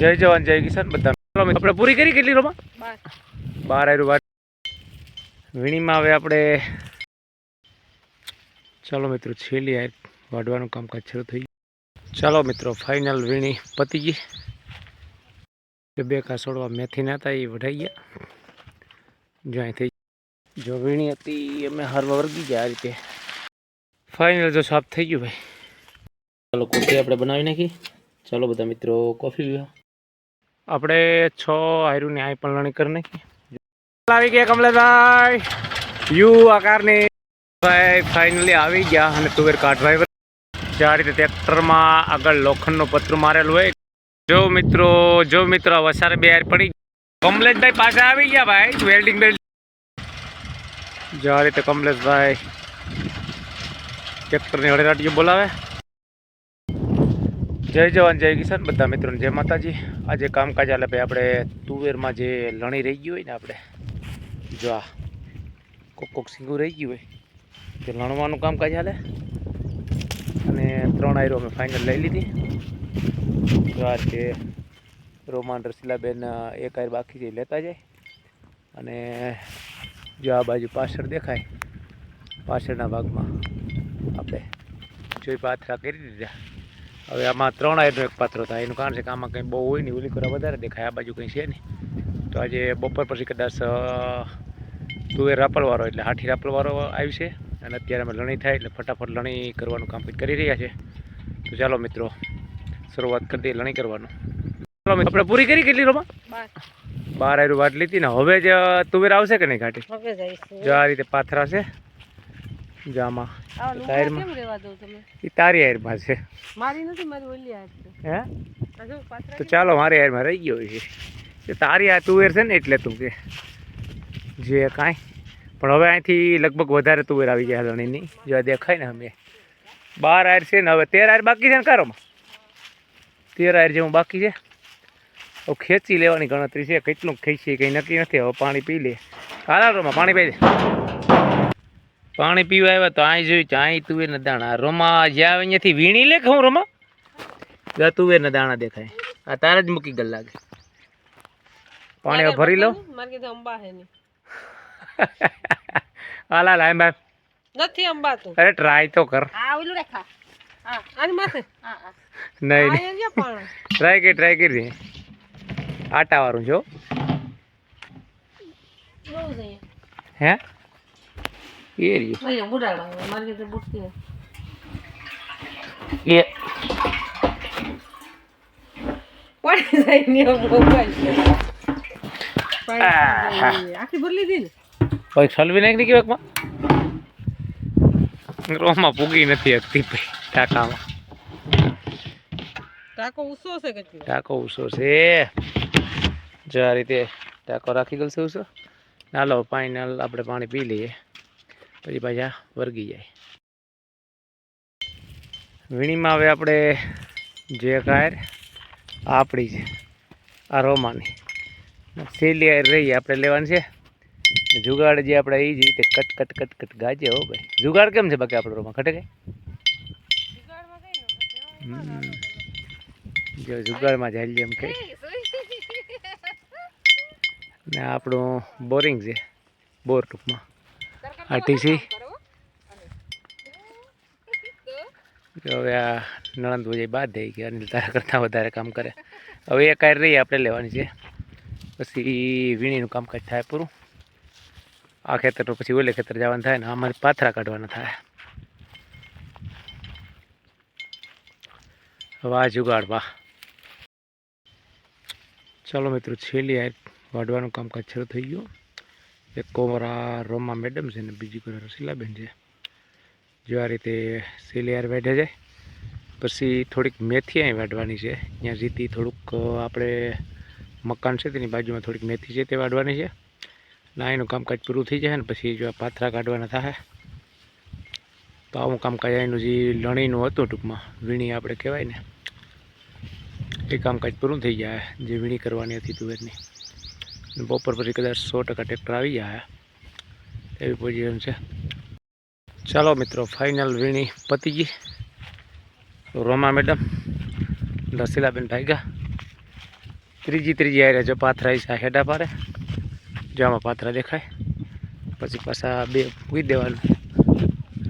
જય જવાન, જય કિસાન બધા આપણે પૂરી કરી કેટલી રોમાં? બાર બાર. વીણીમાં હવે આપણે ચાલો મિત્રો, છેલ્લી આ વાઢવાનું કામકાજ શરૂ થઈ ગયું. ચાલો મિત્રો ફાઇનલ વીણી પતી ગઈ. કે બે કાસોડવા મેથી ના હતા એ વઢાઈ ગયા. જો અહીં થઈ જો વીણી હતી અમે હરવા વર્ગી ગયા આ રીતે. ફાઇનલ જો સાફ થઈ ગયું ભાઈ. ચાલો કોફી આપણે બનાવી નાખી. ચાલો બધા મિત્રો, કોફી પીવા. આપણે છ આયરું ન્યાય પણ લણી કરી નાખીએ આવી ગયા કમલેશભાઈ. યુ આકારની. ભાઈ ફાઇનલી આવી ગયા અને તુવેર કાઢવાય જે આ રીતે ટ્રેક્ટરમાં આગળ લોખંડનું પતરું મારેલું હોય. જો મિત્રો જો મિત્રો વસારે બે આર પડી કમલેશભાઈ પાછા આવી ગયા ભાઈ. વેલ્ડિંગ વેલ્ડિંગ જે આ રીતે કમલેશભાઈ ટ્રેક્ટરની હળેરાટીઓ બોલાવે. જય જવાન, જય કિસાન. બધા મિત્રોને જય માતાજી. આજે કામકાજ આલે ભાઈ આપણે તુવેરમાં જે લણી રહી ગયું હોય ને આપણે. જો આ કોક કોક સિંગું રહી ગયું હોય. તે લણવાનું કામકાજ હાલે. અને ત્રણ આયરો અમે ફાઇનલ લઈ લીધી. જો આ જે રોમાન રસીલાબેન એક આયર બાકી છે લેતા જાય. અને જો આ બાજુ પાછળ દેખાય. પાછળના ભાગમાં આપણે જોઈ પાથરા કરી દીધા. હવે આમાં ત્રણ આયરનો એક પાત્ર થાય. એનું કારણ છે કે આમાં કંઈ બહુ હોય નહીં ઓલી કરવા વધારે દેખાય આ બાજુ કંઈ છે નહીં. તો આજે બપોર પછી કદાચ તુવેર રાપલવાળો એટલે હાથી રાપલવાળો આવી છે અને અત્યારે અમે લણી થાય એટલે ફટાફટ લણી કરવાનું કામ કરી રહ્યા છે. તો ચાલો મિત્રો શરૂઆત કરી દઈએ લણી કરવાનું. ચાલો આપણે પૂરી કરી કેટલી રોમાં બાર. બાર આયરું વાટ લીધી ને હવે જ તુવેર આવશે કે નહીં ઘાટી? જો આ રીતે પાથરા છે. જો આમાં આ ટાયરમાં. એ તારી આયરમાં છે. મારી નથી મારી ઓલી છે હે? તો ચાલો મારી યારમાં રહી ગયો છે. તારી આ તુવેર છે ને એટલે તું કે. જે કાંઈ. પણ હવે અહીંથી લગભગ વધારે તુવેર આવી ગયા હલણીની જો દેખાય ને અમે બાર આયર છે ને હવે તેર આયર બાકી છે ને કારોમાં? તેર આયર જેવું બાકી છે? હવે ખેંચી લેવાની ગણતરી છે. કેટલું ખેંચીએ કંઈ નક્કી નથી. હવે પાણી પી લે. કાલારોમાં પાણી પી દે પાણી પીવા આવ્યા તો અહીં જોયું તો અહીં તુવેરના દાણા. રોમા જ્યાં અહીંયાથી વીણી લે કે હું રોમા? જા તુવેરના દાણા દેખાય. આ તારે જ મૂકી ગલ લાગે. પાણી ભરી લો મારે કીધું અંબા હે નહીં. હાલા લાય બાય નથી અંબા તો અરે ટ્રાય તો કર. આ ઓલું રેખા. હા આની માથે? હા હા. નહીં ટ્રાય નહીં. ટ્રાય કરી ટ્રાય કરી આટાવાળું જો. હે? એ રહ્યું બુડાડા મારે કીધું બુટતી એ પડી જાય ને મોબાઈલ. આખી ભરી લીધી ને કોઈ સલવી નાખી કે એકમાં રોમાં પૂગી નથી શકતી ભાઈ ટાંકામાં ટાકો ઉસો છે કેટલો ટાંકો ઉસો છે જો આ રીતે ટાંકો રાખી ગયો છે ઉસો નાલો ફાઈનલ આપણે પાણી પી લઈએ પછી પાછા વર્ગી જાય. વીણીમાં હવે આપણે જે કાયર આપણી છે આ રોમાની. સેલી આયર રહી આપણે લેવાની છે. જુગાડ જે આપણે એ જ રીતે કટ કટ કટ કટ ગાજે હો ભાઈ. જુગાડ કેમ છે બાકી આપણો રોમાં? ખટે કઈ? જો જુગાડમાં જાય જેમ કે. ને આપણું બોરિંગ છે બોર ટૂંકમાં. આરટીસી હવે આ નણંદ વજય બાદ થઈ ગયા અનિલ તારા કરતાં વધારે કામ કરે. હવે એ કાંઈ રહી આપણે લેવાની છે. પછી વીણીનું કામકાજ થાય પૂરું. આ ખેતરનું પછી ઓલે ખેતર જવાનું થાય ને અમારે પાથરા કાઢવાના થાય. વાહ જુગાડ વાહ ચાલો મિત્રો છેલ્લી આ વાઢવાનું કામકાજ શરૂ થઈ ગયું. એક કોમરા રોમા મેડમ છે ને બીજી કોઈ રસીલાબેન છે. જો આ રીતે સિલિયાર યાર વેઢે છે. પછી થોડીક મેથી અહીં વાઢવાની છે. ત્યાં રીતિ થોડુંક આપણે મકાન છે તેની બાજુમાં થોડીક મેથી છે તે વાઢવાની છે. ના એનું કામકાજ પૂરું થઈ જાય ને પછી જો પાથરા કાઢવાના થાય. તો આવું કામકાજ એનું જે લણીનું હતું ટૂંકમાં, વીણી આપણે કહેવાય ને, એ કામકાજ પૂરું થઈ જાય, જે વીણી કરવાની હતી તુવેરની. બપોર પછી કદાચ સો ટકા ટ્રેક્ટર આવી જાય એવી પોઝિશન છે. ચાલો મિત્રો ફાઇનલ વીણી પતિજી. રોમા મેડમ રસીલાબેન ભાઈગા. ત્રીજી ત્રીજી આવી રહ્યા જો પાથરા છે હેડા પારે. જો પાથરા દેખાય. પછી પાછા બે પૂઈ દેવાનું.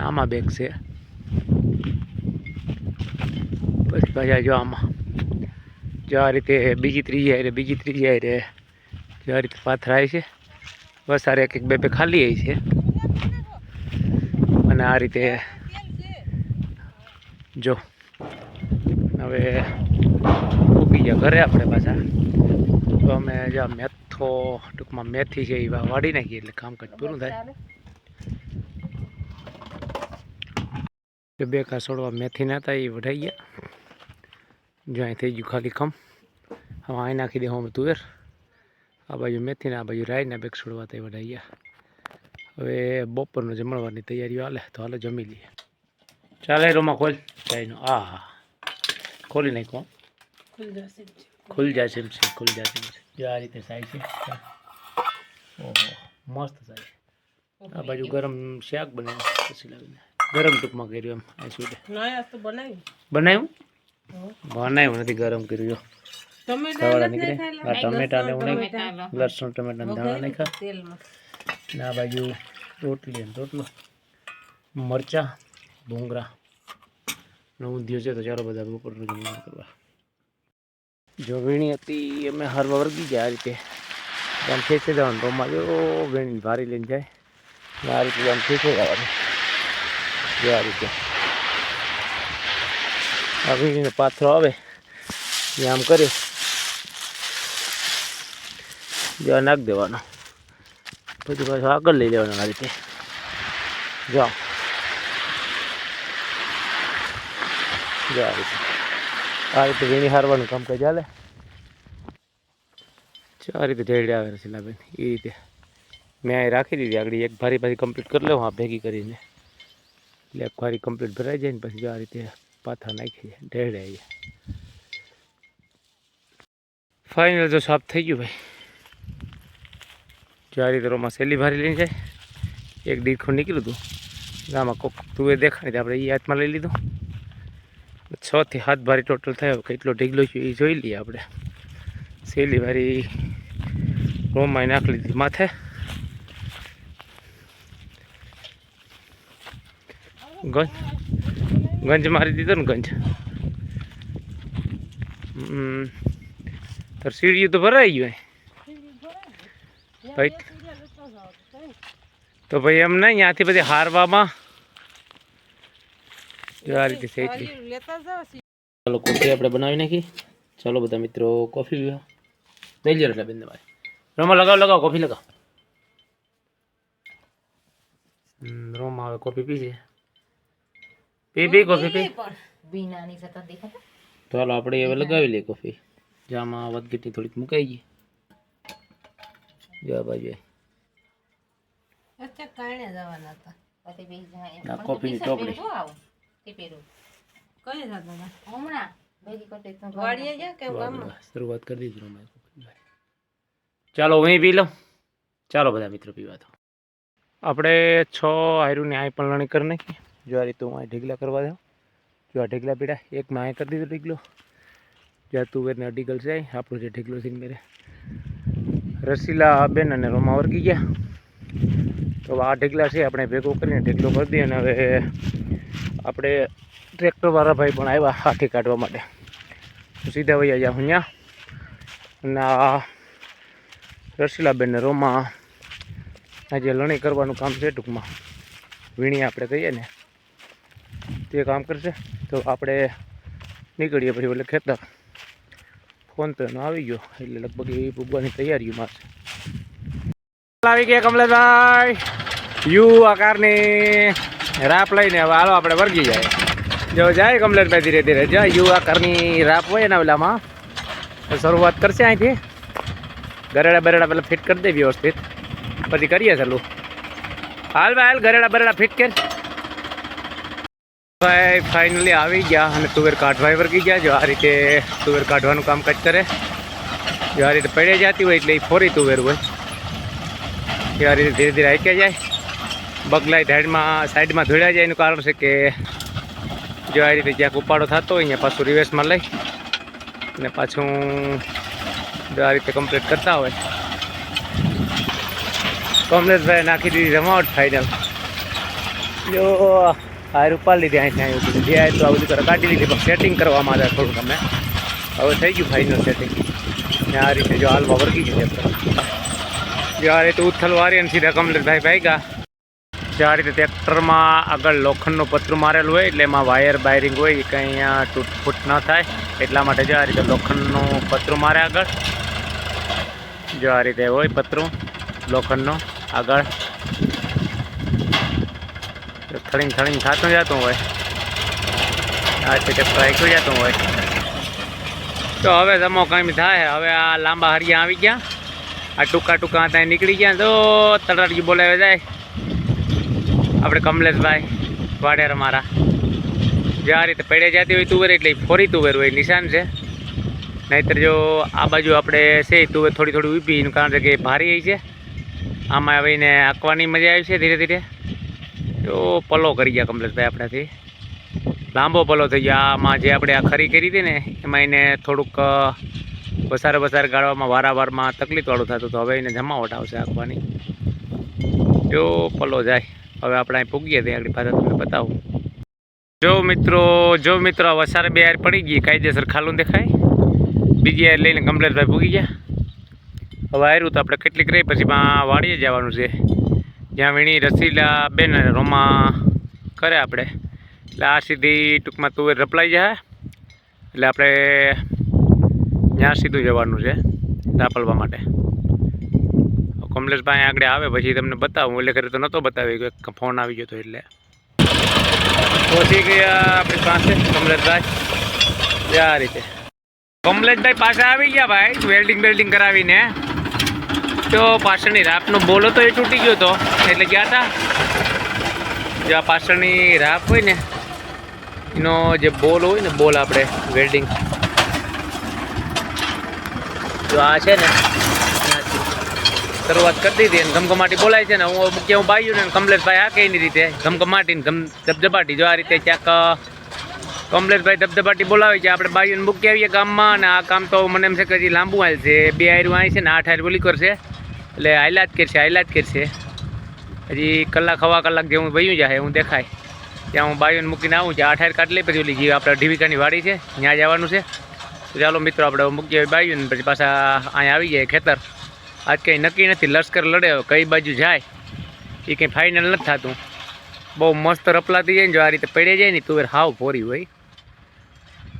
આમાં બેગ છે. પછી પાછા જો આમાં. જો આ રીતે બીજી ત્રીજી આવી આરે બીજી ત્રીજી આરે જો પાથરા છે. બસ સારે એક એક બે બે ખાલી આવી છે. અને આ રીતે જો, હવે ઉગી ગયા ઘરે આપણે પાછા. તો અમે જ્યાં મેથો, ટૂંકમાં મેથી છે, એ વાળી નાખીએ એટલે કામકાજ પૂરું થાય. બે કા છોડવા મેથી ના હતા, એ વઢાઈ ગયા. જો અહીં થઈ ગયું ખાલી ખમ. હવે અહીં નાખી દે હું તુવેર આ બાજુ મેથીને આ બાજુ રાઈના બેગ છોડવા તે વઢાઈ હવે બપોરનો જમણવારની તૈયારીઓ હાલે તો હાલે જમી લઈએ. ચાલે રોમાં ખોલ ચાઈનો આ હા ખોલી નાખો ખુલ જશે એમ છે ખુલ જશે એમ છે. જો આ રીતે સાઈ છે. ઓહો મસ્ત સાઈ આ બાજુ ગરમ શાક બનાવ્યું પછી લાવીને ગરમ ટૂંકમાં કર્યું એમ આ બનાવ્યું. બનાવ્યું? બનાવ્યું નથી ગરમ કર્યું ટમેટા નીકળે? આ ટમેટા ને એવું લસણ ટમેટા ધાણા નાખ્યા. ને આ બાજુ રોટલી અને રોટલો. મરચાં ભૂંગરા ને ઊંધિયું છે તો ચાલો બધા બપોરનું જમવાનું કરવા. જો વીણી હતી અમે હરવા વર્ગી ગયા આ રીતે. આમ ખેંચી જવાનું રોમાં જો વીણી ભારી લઈને જાય. આ રીતે આમ ખેંચી જવાનું. જો આ રીતે. આ વીણીનો પાથરો આવે. એ આમ કરી. જો નાખી દેવાનો. પછી પાછું આગળ લઈ લેવાનો આ રીતે. જાઓ જો આ રીતે. આ રીતે વીણી હારવાનું કામ કરી ચાલે જો આ રીતે ઢેરડે આવે છે લાભેન એ રીતે. મેં અહીં રાખી દીધી આગળ, એક ભારી ભારી કમ્પ્લીટ કરી લઉં, હા, ભેગી કરીને. એટલે એક ભારી કમ્પ્લીટ ભરાઈ જાય ને પછી જો આ રીતે પાથા નાખી જાય ઢેરડે આવી જાય ફાઇનલ તો સાફ થઈ ગયું ભાઈ. જો આ રીતે રોમાં સેલી ભારી લઈને જાય. એક ડીખું નીકળ્યું હતું. ગામમાં કોક તુવે દેખાડી તો આપણે એ હાથમાં લઈ લીધું. છ થી હાથ ભારી ટોટલ થયો કેટલો ઢીગલો છે એ જોઈ લઈએ આપણે. સેલી ભારી રોમાં નાખી લીધી માથે. ગંજ. ગંજ મારી દીધો ને ગંજ. તાર સીડીયું તો ભરાઈ ગયું ભાઈ તો ભાઈ એમ નહીં ત્યાંથી બધી હારવામાં આ રીતે ચાલો કોફી આપણે બનાવી નાખી. ચાલો બધા મિત્રો કોફી પીવા. દઈ લો એટલે બેન ભાઈ રોમા લગાવો લગાવો કોફી લગાવો. રોમા હવે કોફી પીશે પી પી કોફી પી. ચાલો આપણે હવે લગાવી લઈએ કોફી જામાં વધગીટી થોડીક મુકાઈ ગઈ. જો આ બાજુ અચ્છા કાણે જવાના હતા. પછી બીજી જાય. કોફીની તો ટોપલી. ટી-શર્ટ પહેરવું આવું. તે પહેરવું. કઈ જતા હતા હમણાં ભેગી કરતી તો વાડીએ ગયા કે ગામમાં? શરૂઆત કરી દીધી ચાલો હું પી લઉં. ચાલો બધા મિત્રો પીવા તો આપણે છ આયરું ન્યાય પણ લણી કરી નાખી જો આ રીતે હું અહીં ઢીગલા કરવા જાઉં જો આ ઢીગલા પીડા એક માય કરી દીધો ઢીગલો. જ્યાં તુવેરને અડીગલ છે આપણું જે ઢીગલો છે મેરે. રસીલા બેન અને રોમા વર્ગી ગયા. તો આ ઢીગલા છે, આપણે ભેગો કરીને ઢીગલો કરી દઈએ અને હવે આપણે ટ્રેક્ટરવાળા ભાઈ પણ આવ્યા હાથી કાઢવા માટે. સીધા વૈયા જા હું અને આ રસીલાબેન ને રોમા આજે લણી કરવાનું કામ છે ટૂંકમાં. વીણી આપણે કહીએ ને. તે કામ કરશે. તો આપણે નીકળીએ પછી એટલે ખેતર. એનો આવી ગયો એટલે લગભગ એ પૂગવાની તૈયારીઓમાં છે આવી ગયા કમલેશભાઈ યુ આકારની રાપ લઈને હવે હાલો આપણે વર્ગી જાય જો જાય કમલેશભાઈ ધીરે ધીરે જો યુ આકારની રાપ હોય ને ઓલામાં તો શરૂઆત કરશે અહીંથી ગરેડા બરેડા પેલા ફિટ કરી દે વ્યવસ્થિત પછી કરીએ ચાલુ હાલ ભાઈ હાલ ગરેડા બરેડા ફિટ કર ભાઈ ફાઇનલી આવી ગયા અને તુવેર કાઢવા વર્ગી ગયા. જો આ રીતે તુવેર કાઢવાનું કામ કાજ કરે. જો આ રીતે પડે જતી હોય એટલે એ ફોરી તુવેર હોય. એ આ રીતે ધીરે ધીરે આંક્યા જાય. બગલાઈ ધાડમાં, સાઈડમાં ધોડ્યા જાય એનું કારણ છે કે જો આ રીતે જ્યાં ઉપાડો થતો હોય અહીંયા પાછું રિવર્સમાં લઈ. અને પાછું જો આ રીતે કમ્પ્લીટ કરતા હોય. કમલેશભાઈ નાખી દીધી જમાવટ ફાઇનલ જો હાર ઉપાડી લીધી અહીં આવ્યું બધું. જે આવ્યું આ બધું કાઢી લીધી, પણ સેટિંગ કરવામાં આવે થોડું તમે હવે થઈ ગયું ફાઇનલ સેટિંગ ને આ રીતે જો હાલમાં વર્ગી ટ્રેક્ટર જો આ રીતે ઉથલ વારી અને સીધા કમલેશભાઈ ભાઈગા જે આ રીતે ટ્રેક્ટરમાં આગળ લોખંડનું પતરું મારેલું હોય, એટલે એમાં વાયર બાયરિંગ હોય કંઈ અહીંયા તૂટફૂટ ન થાય. એટલા માટે જો આ રીતે લોખંડનું પતરું મારે આગળ. જો આ રીતે હોય પતરું, લોખંડનું આગળ. જો થળીને ખાતું જતું હોય. આ ટ્રેક્ટર આખ્યું જતું હોય. તો હવે જમો કંઈ થાય. હવે આ લાંબા હરિયા આવી ગયા. આ ટૂંકા ટૂંકા ત્યાં નીકળી ગયા તો તળાટી બોલાવે જાય. આપણે કમલેશભાઈ વાડેર મારા જે આ રીતે પેડે જતી હોય તુવેર એટલે ફોરી તુવેર હોય. નિશાન છે. નહીતર જો આ બાજુ આપણે છે તુવેર થોડી થોડી ઊભી કારણ છે કે ભારી છે. આમાં હવે એને આંકવાની મજા આવી છે ધીરે ધીરે. જો પલો કરી ગયા કમલેશભાઈ આપણાથી. લાંબો પલો થઈ ગયો. આમાં જે આપણે આ ખરી કરી હતી ને, એમાં એને થોડુંક વસારે વસારે ગાળવામાં વારાવારમાં તકલીફવાળું થતું તો હવે એને જમાવટ આવશે આંકવાની જો પલો જાય. હવે આપણે અહીં પૂગીએ ત્યાં આગળ પાછા તમને બતાવું. જો મિત્રો જો મિત્રો વસારે બે હાર પડી ગઈ. કાયદેસર ખાલું દેખાય. બીજી હાર લઈને કમલેશભાઈ પૂગી ગયા. હવે આવ્યું તો આપણે કેટલીક રહી, પછી વાળીએ જવાનું છે. જ્યાં વીણી રસીલા બેન રોમા કરે આપણે. એટલે આ સીધી ટૂંકમાં તુવેર રપલાઈ જાય. એટલે આપણે ત્યાં સીધું જવાનું છે રાપલવા માટે. કમલેશભાઈ આગળ આવે, પછી તમને બતાવું. એટલે કરે તો નહોતો બતાવી ગયો ફોન આવી ગયો હતો એટલે. પહોંચી ગયા આપણી પાસે, કમલેશભાઈ. આ રીતે. કમલેશભાઈ પાસે આવી ગયા ભાઈ વેલ્ડિંગ વેલ્ડિંગ કરાવીને. તો પાછળની રાપનો બોલ હતો એ તૂટી ગયો હતો એટલે ગયા હતા જો આ પાછળની રાપ હોય ને, એનો જે બોલ હોય ને, બોલ આપણે વેલ્ડિંગ. જો આ છે ને, શરૂઆત કરી દીધી અને ઘમઘમાટી બોલાય છે ને, હું કે હું બાયું ને કમલેશભાઈ આ કઈ રીતે. ગમગમાટી ને ઘમ ધબધબાટી. જો આ રીતે ક્યાંક કમલેશભાઈ ધબધબાટી બોલાવે છે, આપણે બાયુને મૂકી આવીએ ગામમાં, અને આ કામ તો મને એમ છે કે લાંબુ હાલ છે. બે આયરું આય છે ને, આઠ આયર બોલી કરશે. એટલે હાયલા જ કરશે હાયલા જ કરશે હજી કલાક, હવા કલાક જેવું વયું જાય હું દેખાય. ત્યાં હું બાયુને મૂકીને આવું છે, આઠાર કાઢી લઈ પછી ઓલી જે આપણે ઢીવિકાની વાડી છે, ત્યાં જવાનું છે. તો ચાલો મિત્રો, આપણે મૂકીએ બાયું પછી પાછા અહીંયા આવી જાય ખેતર. આજ કંઈ નક્કી નથી, લશ્કર લડે કઈ બાજુ જાય, એ કંઈ ફાઇનલ નથી થતું. બહુ મસ્ત રપલાતી જાય ને, જો આ રીતે પડે જાય ને તુવેર હાવ ફોરી હોય.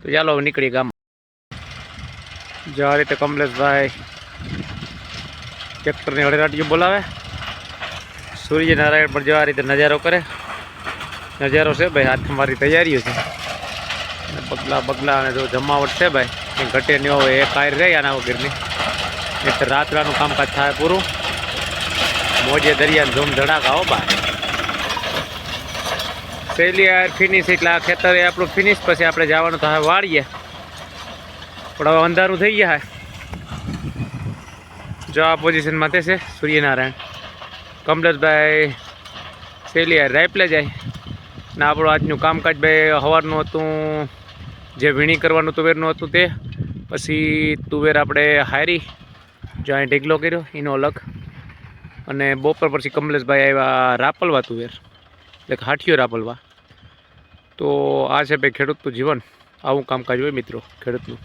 તો ચાલો નીકળી ગામ જો આ રીતે કમલેશભાઈ ટ્રેક્ટરની હળરાટીઓ બોલાવે. સૂર્યનારાયણ પણ જો રીતે નજારો કરે. નજારો છે ભાઈ હાથમાં મારી તૈયારીઓ છે. પગલા બગલા અને જો જમાવટ છે ભાઈ, કંઈ ઘટે નહીં હોય એ કાયર રહી આના વગરની. એટલે રાત્રાનું કામકાજ થાય પૂરું. મોજે દરિયા ધૂમ ધડાકા, હો બા. પહેલી યાર ફિનિશ એટલે આ ખેતર આપણું ફિનિશ પછી આપણે જવાનું તો હવે વાળીએ. પણ હવે અંધારું થઈ ગયા જો આ પોઝિશનમાં થશે સૂર્યનારાયણ. કમલેશભાઈ સેલિયા રાઈપલે જાય. ને આપણું આજનું કામકાજ ભાઈ સવારનું હતું, જે વીણી કરવાનું તુવેરનું હતું તે. પછી તુવેર આપણે હારી, જો અહીં ઢીગલો કર્યો, એનો અલગ. અને બપોર પછી કમલેશભાઈ આવ્યા રાપલવા તુવેર. એટલે હાઠિયો રાપલવા. તો આ છે ભાઈ ખેડૂતનું જીવન. આવું કામકાજ હોય મિત્રો, ખેડૂતનું.